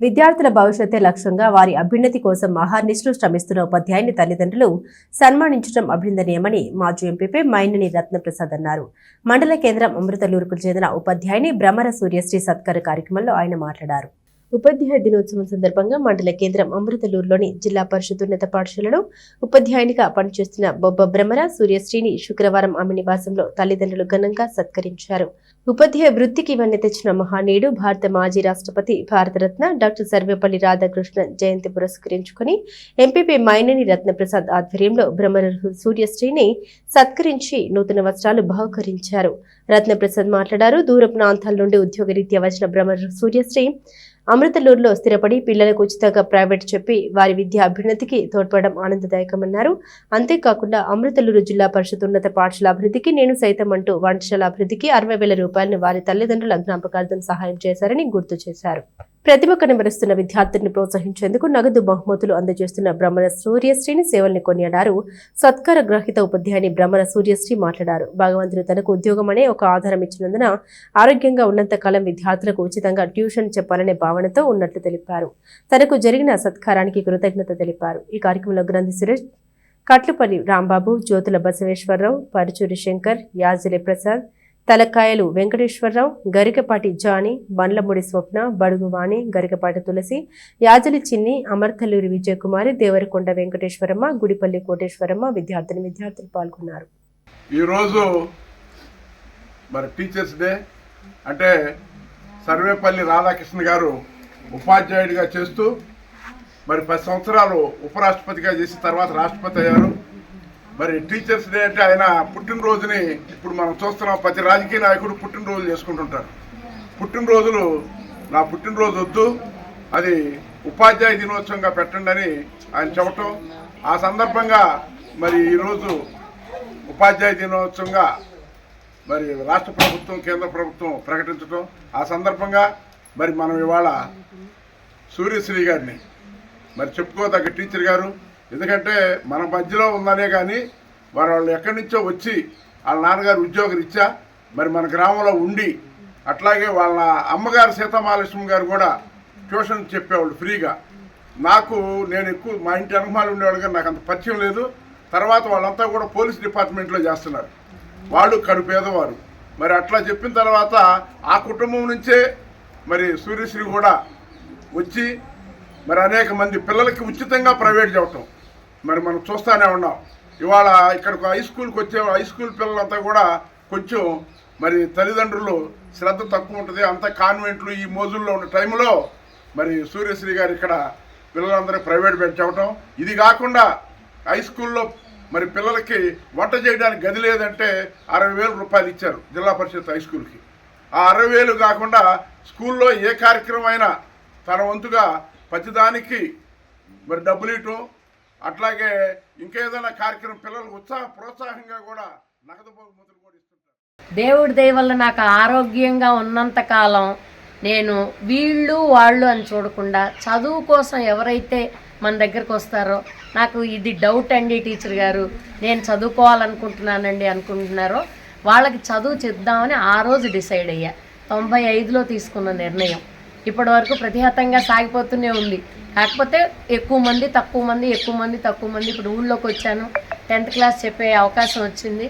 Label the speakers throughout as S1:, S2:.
S1: విద్యార్థుల భవిష్యత్తే లక్ష్యంగా వారి అభ్యున్నతి కోసం మహానిష్ఠులు శ్రమిస్తున్న ఉపాధ్యాయుని తల్లిదండ్రులు సన్మానించడం అభినందనీయమని మాజీ ఎంపీపీ మైనని రత్నప్రసాద్ అన్నారు. మండల కేంద్రం అమృతలూరుకు చెందిన ఉపాధ్యాయుని భ్రమర సూర్యశ్రీ సత్కార కార్యక్రమంలో ఆయన మాట్లాడారు. ఉపాధ్యాయ దినోత్సవం సందర్భంగా మండల కేంద్రం అమృతలూరులోని జిల్లా పరిషత్ ఉన్నత పాఠశాలలో ఉపాధ్యాయునిగా పనిచేస్తున్న బొబ్బ భ్రమర సూర్యశ్రీని శుక్రవారం ఆమె నివాసంలో తల్లిదండ్రులు ఘనంగా సత్కరించారు. ఉపాధ్యాయ వృత్తికి ఇవన్నీ తెచ్చిన మహానీయుడు భారత మాజీ రాష్ట్రపతి భారతరత్న డాక్టర్ సర్వేపల్లి రాధాకృష్ణ జయంతి పురస్కరించుకుని ఎంపీపీ మైనని రత్నప్రసాద్ ఆధ్వర్యంలో భ్రమర సూర్యశ్రీని సత్కరించి నూతన వస్త్రాలు బహుకరించారు. రత్నప్రసాద్ మాట్లాడారు దూర ప్రాంతాల నుండి ఉద్యోగరీత్యా వచ్చిన భ్రమర సూర్యశ్రీ అమృతలూరులో స్థిరపడి పిల్లలకు ఉచితంగా ప్రైవేట్ చెప్పి వారి విద్యా అభ్యున్నతికి తోడ్పడడం ఆనందదాయకమన్నారు. అంతేకాకుండా అమృతలూరు జిల్లా పరిషత్ ఉన్నత పాఠశాల అభివృద్ధికి నేను సైతం అంటూ వంటశాల అభివృద్ధికి అరవై వేల రూపాయలను వారి తల్లిదండ్రుల జ్ఞాపకార్థం సహాయం చేశారని గుర్తు చేశారు. ప్రతిభ కనబరుస్తున్న విద్యార్థులను ప్రోత్సహించేందుకు నగదు బహుమతులు అందజేస్తున్న బ్రహ్మణ సూర్యశ్రీని సేవల్ని కొనియాడారు సత్కార గ్రహీత ఉపాధ్యాయుని బ్రహ్మణ సూర్యశ్రీ మాట్లాడారు. భగవంతుడు తనకు ఉద్యోగం అనే ఒక ఆధారం ఇచ్చినందున ఆరోగ్యంగా ఉన్నంత కాలం విద్యార్థులకు ఉచితంగా ట్యూషన్ చెప్పాలనే భావనతో ఉన్నట్లు తెలిపారు. తనకు జరిగిన సత్కారానికి కృతజ్ఞత తెలిపారు. ఈ కార్యక్రమంలో గ్రంథి సురేష్ కట్లుపల్లి రాంబాబు జ్యోతుల బసవేశ్వరరావు పరుచూరి శంకర్ యాజిలి ప్రసాద్ తలకాయలు వెంకటేశ్వరరావు గరికపాటి జాని బండ్లముడి స్వప్న బడుగువాణి గరికపాటి తులసి యాజలి చిన్ని అమర్థలూరి విజయకుమారి దేవరకొండ వెంకటేశ్వరమ్మ గుడిపల్లి కోటేశ్వరమ్మ విద్యార్థిని విద్యార్థులు పాల్గొన్నారు.
S2: ఈరోజు మరి టీచర్స్ డే అంటే సర్వేపల్లి రాధాకృష్ణ గారు ఉపాధ్యాయుడిగా చేస్తూ మరి పది సంవత్సరాలు ఉపరాష్ట్రపతిగా చేసిన తర్వాత రాష్ట్రపతి అయ్యారు. మరి టీచర్స్ డే అంటే ఆయన పుట్టినరోజుని ఇప్పుడు మనం చూస్తున్నాం. ప్రతి రాజకీయ నాయకుడు పుట్టినరోజు చేసుకుంటుంటారు. పుట్టినరోజులు నా పుట్టినరోజు వద్దు అది ఉపాధ్యాయ దినోత్సవంగా పెట్టండి అని ఆయన చెప్పటం. ఆ సందర్భంగా మరి ఈరోజు ఉపాధ్యాయ దినోత్సవంగా మరి రాష్ట్ర ప్రభుత్వం కేంద్ర ప్రభుత్వం ప్రకటించడం ఆ సందర్భంగా మరి మనం ఇవాళ సూర్యశ్రీ గారిని మరి చెప్పుకోదగ్గ టీచర్ గారు ఎందుకంటే మన మధ్యలో ఉందనే కానీ వారు వాళ్ళు ఎక్కడి నుంచో వచ్చి వాళ్ళ నాన్నగారు ఉద్యోగరీత్యా మరి మన గ్రామంలో ఉండి అట్లాగే వాళ్ళ అమ్మగారు సీతామహాలక్ష్మి గారు కూడా ట్యూషన్ చెప్పేవాళ్ళు ఫ్రీగా. నాకు నేను ఎక్కువ మా ఇంటి అనుమానాలు ఉండేవాళ్ళు కానీ నాకు అంత పరిచయం లేదు. తర్వాత వాళ్ళంతా కూడా పోలీస్ డిపార్ట్మెంట్లో చేస్తున్నారు. వాళ్ళు కడు పేదవారు. మరి అట్లా చెప్పిన తర్వాత ఆ కుటుంబం నుంచే మరి సూర్యశ్రీ కూడా వచ్చి మరి అనేక మంది పిల్లలకి ఉచితంగా ప్రైవేట్ చెప్పటం మరి మనం చూస్తూనే ఉన్నాం. ఇవాళ ఇక్కడికి హై స్కూల్కి వచ్చే హై స్కూల్ పిల్లలంతా కూడా కొంచెం మరి తల్లిదండ్రులు శ్రద్ధ తక్కువ ఉంటుంది. అంత కాన్వెంట్లు ఈ మోజుల్లో ఉన్న టైంలో మరి సూర్యశ్రీ గారు ఇక్కడ పిల్లలందరూ ప్రైవేట్ పెట్టవటం ఇది కాకుండా హై స్కూల్లో మరి పిల్లలకి వంట చేయడానికి గది లేదంటే అరవై వేల రూపాయలు ఇచ్చారు జిల్లా పరిషత్ హై స్కూల్కి ఆ అరవై వేలు కాకుండా స్కూల్లో ఏ కార్యక్రమం అయినా తన వంతుగా ప్రతిదానికి మరి డబ్బులు ఇవ్వటం అట్లాగే ఇంకేదైనా కార్యక్రమం పిల్లలకు ఉత్సాహ ప్రోత్సాహంగా కూడా నగదు బహుమతులు కూడా ఇస్తుంటారు.
S3: దేవుడి దయ వల్ల నాకు ఆరోగ్యంగా ఉన్నంత కాలం నేను వీళ్ళు వాళ్ళు అని చూడకుండా చదువు కోసం ఎవరైతే మన దగ్గరకు వస్తారో నాకు ఇది డౌట్ అండి టీచర్ గారు. నేను చదువుకోవాలనుకుంటున్నానండి అనుకుంటున్నారో వాళ్ళకి చదువు చెప్దామని ఆ రోజు డిసైడ్ అయ్యా. తొంభై ఐదులో తీసుకున్న నిర్ణయం. ఇప్పటి వరకు ప్రతిహతంగా సాగిపోతూనే ఉంది. కాకపోతే ఎక్కువ మంది తక్కువ మంది ఎక్కువ మంది తక్కువ మంది ఇప్పుడు ఊళ్ళోకి వచ్చాను. టెన్త్ క్లాస్ చెప్పే అవకాశం వచ్చింది.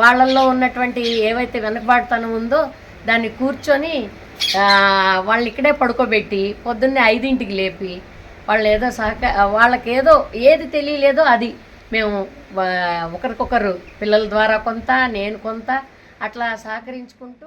S3: వాళ్ళల్లో ఉన్నటువంటి ఏవైతే వెనకబాటుతనం ఉందో దాన్ని కూర్చొని వాళ్ళు వాళ్ళని ఇక్కడే పడుకోబెట్టి పొద్దున్నే ఐదింటికి లేపి వాళ్ళు ఏదో సహక వాళ్ళకి ఏదో ఏది తెలియలేదో అది మేము ఒకరికొకరు పిల్లల ద్వారా కొంత నేను కొంత అట్లా సహకరించుకుంటూ